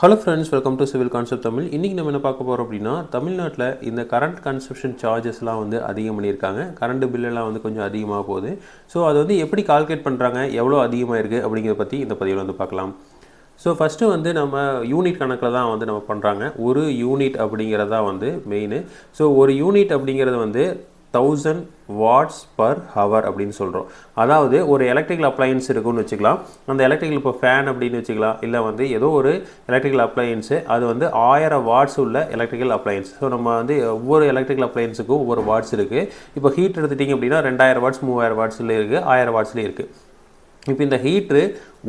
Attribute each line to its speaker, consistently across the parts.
Speaker 1: Hello friends welcome to civil concept Tamil இன்றைக்கி நம்ம என்ன பார்க்க போகிறோம் அப்படின்னா தமிழ்நாட்டில் இந்த கரண்ட் கன்சப்ஷன் சார்ஜஸ்லாம் வந்து அதிகம் பண்ணியிருக்காங்க. கரண்ட் பில்லெல்லாம் வந்து கொஞ்சம் அதிகமாக போகுது. ஸோ அது வந்து எப்படி கால்குலேட் பண்ணுறாங்க எவ்வளோ அதிகமாக இருக்குது அப்படிங்கிறத பற்றி இந்த பதிவில் வந்து பார்க்கலாம். ஸோ ஃபஸ்ட்டு வந்து நம்ம யூனிட் கணக்கில் தான் வந்து நம்ம பண்ணுறாங்க ஒரு யூனிட் அப்படிங்கிறது தான் வந்து மெயின் ஸோ ஒரு யூனிட் அப்படிங்கிறது வந்து தௌசண்ட் வாட்ஸ் பர் ஹவர் அப்படின்னு சொல்கிறோம் அதாவது ஒரு எலக்ட்ரிக்கல் அப்ளையன்ஸ் இருக்குன்னு வச்சுக்கலாம். அந்த எலக்ட்ரிக்கல் இப்போ ஃபேன் அப்படின்னு வச்சுக்கலாம். இல்லை வந்து ஏதோ ஒரு எலக்ட்ரிக்கல் அப்ளையன்ஸு அது வந்து ஆயிரம் வாட்ஸ் உள்ள எலக்ட்ரிக்கல் அப்ளையன்ஸ் ஸோ நம்ம வந்து ஒவ்வொரு எலக்ட்ரிக்கல் அப்ளையன்ஸுக்கும் ஒவ்வொரு வாட்ஸ் இருக்குது இப்போ ஹீட் எடுத்துட்டிங்க அப்படின்னா ரெண்டாயிரம் வாட்ஸ் மூவாயிரம் வாட்ஸில் இருக்குது ஆயிரம் வாட்ஸ்லேயே இருக்குது இப்போ இந்த ஹீட்ரு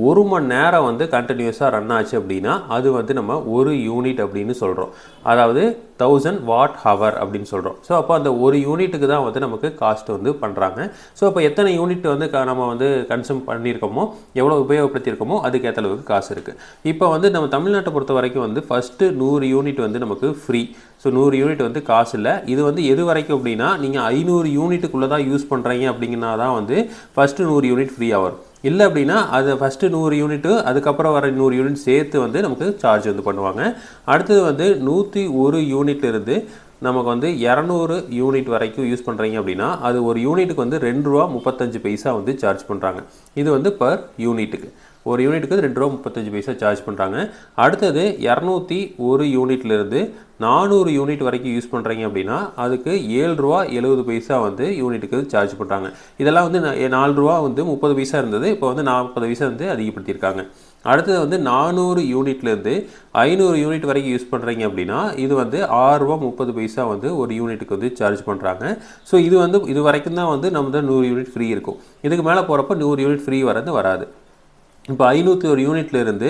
Speaker 1: ஒரு மணி நேரம் வந்து கண்டினியூஸாக ரன் ஆச்சு அப்படின்னா அது வந்து நம்ம ஒரு யூனிட் அப்படின்னு சொல்கிறோம் அதாவது தௌசண்ட் வாட் ஹவர் அப்படின்னு சொல்கிறோம் ஸோ அப்போ அந்த ஒரு யூனிட்டுக்கு தான் வந்து நமக்கு காஸ்ட் வந்து பண்ணுறாங்க ஸோ அப்போ எத்தனை யூனிட் வந்து க- நம்ம வந்து கன்சூம் பண்ணியிருக்கோமோ எவ்வளோ உபயோகப்படுத்தியிருக்கோமோ அதுக்கு அளவுக்கு காசு இருக்குது இப்போ வந்து நம்ம தமிழ்நாட்டை பொறுத்த வரைக்கும் வந்து ஃபஸ்ட்டு நூறு யூனிட் வந்து நமக்கு ஃப்ரீ ஸோ நூறு யூனிட் வந்து காசு இல்லை. இது வந்து எது வரைக்கும் அப்படின்னா நீங்கள் ஐநூறு யூனிட்டுக்குள்ளே தான் யூஸ் பண்ணுறீங்க அப்படிங்கன்னா தான் வந்து ஃபஸ்ட்டு நூறு யூனிட் ஃப்ரீயாக வரும். இல்லை அப்படின்னா அது ஃபஸ்ட்டு நூறு யூனிட்டு அதுக்கப்புறம் வர நூறு யூனிட் சேர்த்து வந்து நமக்கு சார்ஜ் வந்து பண்ணுவாங்க. அடுத்தது வந்து நூற்றி ஒரு யூனிட்லேருந்து நமக்கு வந்து இரநூறு யூனிட் வரைக்கும் யூஸ் பண்ணுறீங்க அப்படின்னா அது ஒரு யூனிட்டுக்கு வந்து ரெண்டு ரூபா முப்பத்தஞ்சு பைசா வந்து சார்ஜ் பண்ணுறாங்க இது வந்து பர் யூனிட்டுக்கு ஒரு யூனிட்டுக்கு ரெண்டு ரூபா முப்பத்தஞ்சு பைசா சார்ஜ் பண்ணுறாங்க அடுத்தது இரநூத்தி ஒரு யூனிட்லேருந்து நானூறு யூனிட் வரைக்கும் யூஸ் பண்ணுறீங்க அப்படின்னா அதுக்கு ஏழு ரூபா எழுபது பைசா வந்து யூனிட்டுக்கு சார்ஜ் பண்ணுறாங்க இதெல்லாம் வந்து நாலு ரூபா வந்து முப்பது பைசா இருந்தது இப்போ வந்து நாற்பது பைசா வந்து அதிகப்படுத்தியிருக்காங்க. அடுத்தது வந்து நானூறு யூனிட்லேருந்து ஐநூறு யூனிட் வரைக்கும் யூஸ் பண்ணுறீங்க அப்படின்னா இது வந்து ஆறு ரூபா முப்பது பைசா வந்து ஒரு யூனிட்டுக்கு வந்து சார்ஜ் பண்ணுறாங்க ஸோ இது வந்து இது வரைக்கும் தான் வந்து நம்ம தான் நூறு யூனிட் ஃப்ரீ இருக்கும். இதுக்கு மேலே போகிறப்ப நூறு யூனிட் ஃப்ரீ வரது வராது. இப்போ ஐநூற்றி ஒரு யூனிட்ல இருந்து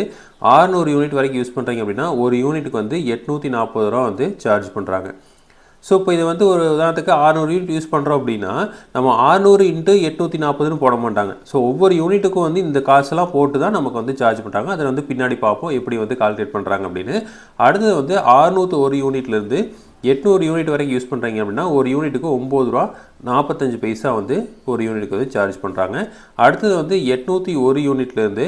Speaker 1: 600 யூனிட் வரைக்கும் யூஸ் பண்ணுறீங்க அப்படின்னா ஒரு யூனிட்டுக்கு வந்து எட்நூற்றி நாற்பது ரூபா வந்து சார்ஜ் பண்ணுறாங்க ஸோ இப்போ இது வந்து ஒரு உதாரணத்துக்கு 600 யூனிட் யூஸ் பண்ணுறோம் அப்படின்னா நம்ம 600 இன்ட்டு எட்நூற்றி நாற்பதுன்னு போட மாட்டாங்க. ஸோ ஒவ்வொரு யூனிட்டுக்கும் வந்து இந்த காசெல்லாம் போட்டு தான் நமக்கு வந்து சார்ஜ் பண்ணுறாங்க அதை வந்து பின்னாடி பார்ப்போம் எப்படி வந்து கால்குலேட் பண்ணுறாங்க அப்படின்னு. அடுத்தது வந்து 601 ஒரு யூனிட்லேருந்து எட்நூறு யூனிட் வரைக்கும் யூஸ் பண்ணுறீங்க அப்படின்னா ஒரு யூனிட்டுக்கு ஒம்பது ரூபா நாற்பத்தஞ்சு பைசா வந்து ஒரு யூனிட்டுக்கு வந்து சார்ஜ் பண்ணுறாங்க அடுத்தது வந்து எட்நூற்றி ஒரு யூனிட்லேருந்து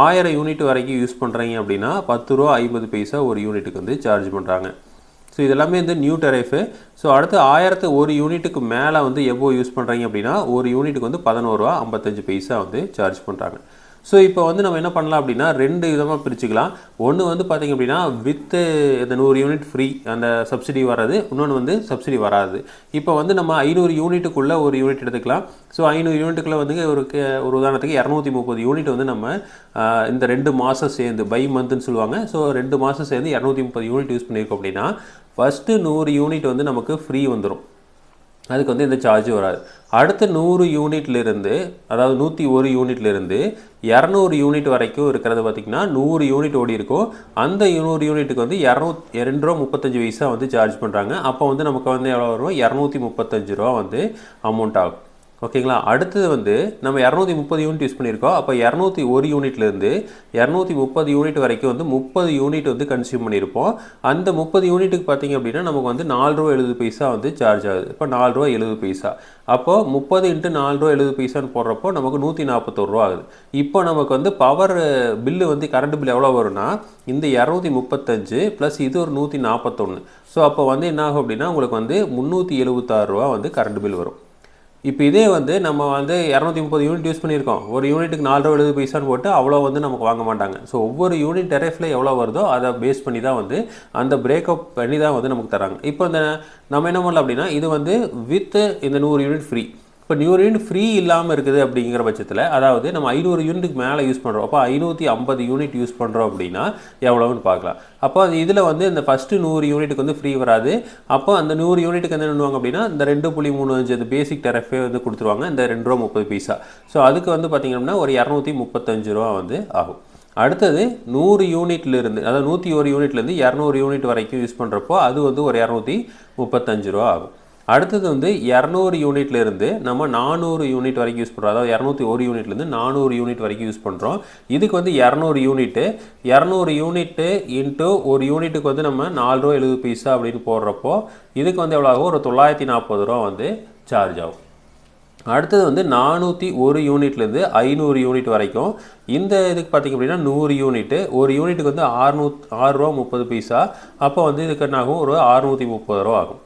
Speaker 1: ஆயிரம் யூனிட் வரைக்கும் யூஸ் பண்ணுறீங்க அப்படின்னா பத்து ரூபா ஐம்பது பைசா ஒரு யூனிட்டுக்கு வந்து சார்ஜ் பண்ணுறாங்க ஸோ இதெல்லாமே வந்து நியூ டெரைஃபு ஸோ அடுத்து ஆயிரத்து ஒரு யூனிட்டுக்கு மேலே வந்து எவ்வளோ யூஸ் பண்ணுறீங்க அப்படின்னா ஒரு யூனிட்டுக்கு வந்து பதினோரு ரூபா ஐம்பத்தஞ்சு பைசா வந்து சார்ஜ் பண்ணுறாங்க ஸோ இப்போ வந்து நம்ம என்ன பண்ணலாம் அப்படின்னா ரெண்டு விதமாக பிரிச்சுக்கலாம். ஒன்று வந்து பார்த்திங்க அப்படின்னா வித்து இந்த நூறு யூனிட் ஃப்ரீ அந்த சப்சிடி வர்றது இன்னொன்று வந்து சப்சிடி வராது. இப்போ வந்து நம்ம ஐநூறு யூனிட்டுக்குள்ளே ஒரு யூனிட் எடுத்துக்கலாம். ஸோ ஐநூறு யூனிட்டுக்குள்ளே வந்து ஒரு ஒரு உதாரணத்துக்கு இரநூத்தி முப்பது யூனிட் வந்து நம்ம இந்த ரெண்டு மாதம் சேர்ந்து பை மந்த்னு சொல்லுவாங்க. ஸோ ரெண்டு மாதம் சேர்ந்து இரநூத்தி முப்பது யூனிட் யூஸ் பண்ணியிருக்கோம் அப்படின்னா ஃபஸ்ட்டு நூறு யூனிட் வந்து நமக்கு ஃப்ரீ வந்துடும் அதுக்கு வந்து எந்த சார்ஜும் வராது. அடுத்த நூறு யூனிட்லேருந்து அதாவது நூற்றி ஒரு யூனிட்லேருந்து இரநூறு யூனிட் வரைக்கும் இருக்கிறது பார்த்திங்கன்னா நூறு யூனிட் ஓடி இருக்கும். அந்த நூறு யூனிட்டுக்கு வந்து இரநூத் ரெண்டு ரூபா முப்பத்தஞ்சு வயசாக வந்து சார்ஜ் பண்ணுறாங்க அப்போ வந்து நமக்கு வந்து எவ்வளோ வரும்? இரநூத்தி முப்பத்தஞ்சு ரூபா வந்து அமௌண்ட் ஆகும். ஓகேங்களா? அடுத்தது வந்து நம்ம இரநூத்தி முப்பது யூனிட் யூஸ் பண்ணியிருக்கோம். அப்போ இரநூத்தி ஒரு யூனிட்லேருந்து இரநூத்தி முப்பது யூனிட் வரைக்கும் வந்து முப்பது யூனிட் வந்து கன்சியூம் பண்ணியிருப்போம். அந்த முப்பது யூனிட்டுக்கு பார்த்தீங்க அப்படின்னா நமக்கு வந்து நாலு ரூபா எழுபது பைசா வந்து சார்ஜ் ஆகுது. இப்போ நாலு ரூபா எழுபது பைசா. அப்போது முப்பது இன்ட்டு நாலு ரூபா எழுபது பைசான்னு போடுறப்போ நமக்கு நூற்றி நாற்பத்தோரு ரூபா ஆகுது. இப்போ நமக்கு வந்து பவர் பில்லு வந்து கரண்ட் பில் எவ்வளோ வரும்னா இந்த இரநூத்தி முப்பத்தஞ்சு ப்ளஸ் இது ஒரு நூற்றி நாற்பத்தொன்று ஸோ அப்போ வந்து என்ன ஆகும் அப்படின்னா உங்களுக்கு வந்து முந்நூற்றி எழுபத்தாறு ரூபா வந்து கரண்ட் பில் வரும். இப்போ இதே வந்து நம்ம வந்து இரநூத்தி முப்பது யூனிட் யூஸ் பண்ணியிருக்கோம். ஒரு யூனிட்டுக்கு நாலு ரூபா எழுபது பைசான்னு போட்டு அவ்வளோ வந்து நமக்கு வாங்க மாட்டாங்க. ஸோ ஒவ்வொரு யூனிட் டெரைஃபில் எவ்வளோ வருதோ அதை பேஸ் பண்ணி தான் வந்து அந்த பிரேக்கப் பண்ணி தான் வந்து நமக்கு தராங்க. இப்போ இந்த நம்ம என்ன பண்ணலாம் அப்படின்னா இது வந்து வித் இந்த நூறு யூனிட் ஃப்ரீ இப்போ நூறு யூனிட் ஃப்ரீ இல்லாமல் இருக்குது அப்படிங்கிற பட்சத்தில் அதாவது நம்ம ஐநூறு யூனிட்டுக்கு மேலே யூஸ் பண்ணுறோம் அப்போ ஐநூற்றி ஐம்பது யூனிட் யூஸ் பண்ணுறோம் அப்படின்னா எவ்வளோன்னு பார்க்கலாம். அப்போ அது இதில் வந்து இந்த ஃபஸ்ட்டு நூறு யூனிட்டுக்கு வந்து ஃப்ரீ வராது. அப்போ அந்த நூறு யூனிட்டுக்கு என்ன பண்ணுவாங்க அப்படின்னா இந்த ரெண்டு புள்ளி மூணு அஞ்சு அந்த பேசிக் டெரஃபே வந்து கொடுத்துருவாங்க. இந்த ரெண்டு ரூபா முப்பது பைசா. ஸோ அதுக்கு வந்து பார்த்திங்கன்னா ஒரு இரநூத்தி முப்பத்தஞ்சு ரூபா வந்து ஆகும். அடுத்தது நூறு யூனிட்லேருந்து அதாவது நூற்றி ஒரு யூனிட்லேருந்து இரநூறு யூனிட் வரைக்கும் யூஸ் பண்ணுறப்போ அது வந்து ஒரு இரநூத்தி முப்பத்தஞ்சு ரூபா ஆகும். அடுத்தது வந்து இரநூறு யூனிட்லேருந்து நம்ம நானூறு யூனிட் வரைக்கும் யூஸ் பண்ணுறோம் அதாவது இரநூத்தி ஒரு யூனிட்லேருந்து நானூறு யூனிட் வரைக்கும் யூஸ் பண்ணுறோம் இதுக்கு வந்து இரநூறு யூனிட்டு இரநூறு யூனிட்டு இன்ட்டு ஒரு யூனிட்டுக்கு வந்து நம்ம நாலு ரூபா எழுபது பைசா அப்படின்னு போடுறப்போ இதுக்கு வந்து எவ்வளோ ஆகும்? ஒரு தொள்ளாயிரத்தி நாற்பது ரூபா வந்து சார்ஜ் ஆகும். அடுத்தது வந்து நானூற்றி ஒரு யூனிட்லேருந்து ஐநூறு யூனிட் வரைக்கும் இந்த இதுக்கு பார்த்திங்க அப்படின்னா நூறு யூனிட்டு ஒரு யூனிட்டுக்கு வந்து ஆறுநூத் ஆறுரூவா முப்பது பைசா அப்போ வந்து இதுக்கு என்ன ஆகும்? ஒரு அறுநூற்றி முப்பது ரூபா ஆகும்.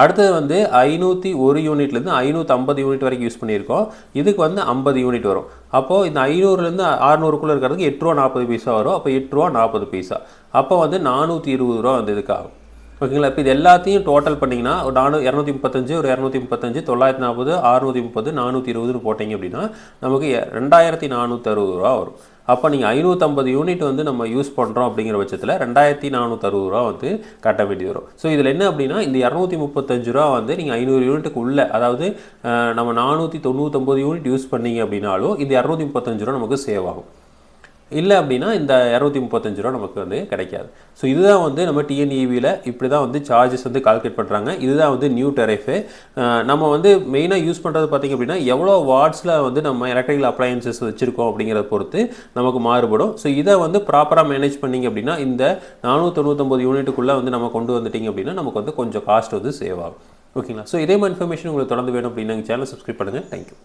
Speaker 1: அடுத்தது வந்து ஐநூற்றி ஒரு யூனிட்லேருந்து ஐநூற்றி ஐம்பது யூனிட் வரைக்கும் யூஸ் பண்ணியிருக்கோம். இதுக்கு வந்து ஐம்பது யூனிட் வரும். அப்போது இந்த ஐநூறுலேருந்து அறுநூறுக்குள்ளே இருக்கிறதுக்கு எட்டு ரூபா நாற்பது பைசா வரும். அப்போ எட்டு ரூபா நாற்பது பைசா. அப்போ வந்து நானூற்றி இருபது ரூபா வந்து இதுக்காகும். ஓகேங்களா? இப்போ இது எல்லாத்தையும் டோட்டல் பண்ணிங்கன்னா ஒரு நானூ இரநூத்தி முப்பத்தஞ்சு ஒரு இரநூத்தி முப்பத்தஞ்சு தொள்ளாயிரத்தி நாற்பது அறுநூற்றி முப்பது நானூற்றி இருபதுன்னு போட்டிங்க அப்படின்னா நமக்கு ரெண்டாயிரத்தி நானூற்றி அறுபது ரூபா வரும். அப்போ நீங்கள் ஐநூற்றம்பது யூனிட் வந்து நம்ம யூஸ் பண்ணுறோம் அப்படிங்கிற பட்சத்தில் ரெண்டாயிரத்தி நானூற்றி அறுபது ரூபா வந்து கட்ட வேண்டி வரும். ஸோ இதில் என்ன அப்படின்னா இந்த இரநூத்தி முப்பத்தஞ்சு ரூபா வந்து நீங்கள் ஐநூறு யூனிட்டுக்கு உள்ளே அதாவது நம்ம நானூற்றி தொண்ணூத்தொம்பது யூனிட் யூஸ் பண்ணிங்க அப்படின்னாலும் இந்த இரநூத்தி முப்பத்தஞ்சு ரூபா நமக்கு சேவ் ஆகும். இல்லை அப்படின்னா இந்த இரநூத்தி முப்பத்தஞ்சு ரூபா நமக்கு வந்து கிடைக்காது. ஸோ இதுதான் வந்து நம்ம டிஎன்இவியில் இப்படி தான் வந்து சார்ஜஸ் வந்து கால்குலேட் பண்ணுறாங்க இதுதான் வந்து நியூ டெரைஃபு நம்ம வந்து மெயினாக யூஸ் பண்ணுறது பார்த்திங்க அப்படின்னா எவ்வளோ வாட்ஸில் வந்து நம்ம எலக்ட்ரிக்கல் அப்ளையன்சஸ் வச்சுருக்கோம் அப்படிங்கிறத பொறுத்து நமக்கு மாறுபடும். ஸோ இதை வந்து ப்ராப்பராக மேனேஜ் பண்ணிங்க அப்படின்னா இந்த நானூற்றொண்ணூத்தொம்பது யூனிட்டுக்குள்ளே வந்து நம்ம கொண்டு வந்துட்டிங்க அப்படின்னா நமக்கு வந்து கொஞ்சம் காஸ்ட் வந்து சேவ் ஆகும். ஓகேங்களா ஸோ இதே மாதிரி இன்ஃபர்மேஷன் உங்களுக்கு தொடர்ந்து வேணும் அப்படின்னா சேனல் சப்ஸ்கிரைப் பண்ணுங்கள் தேங்க்யூ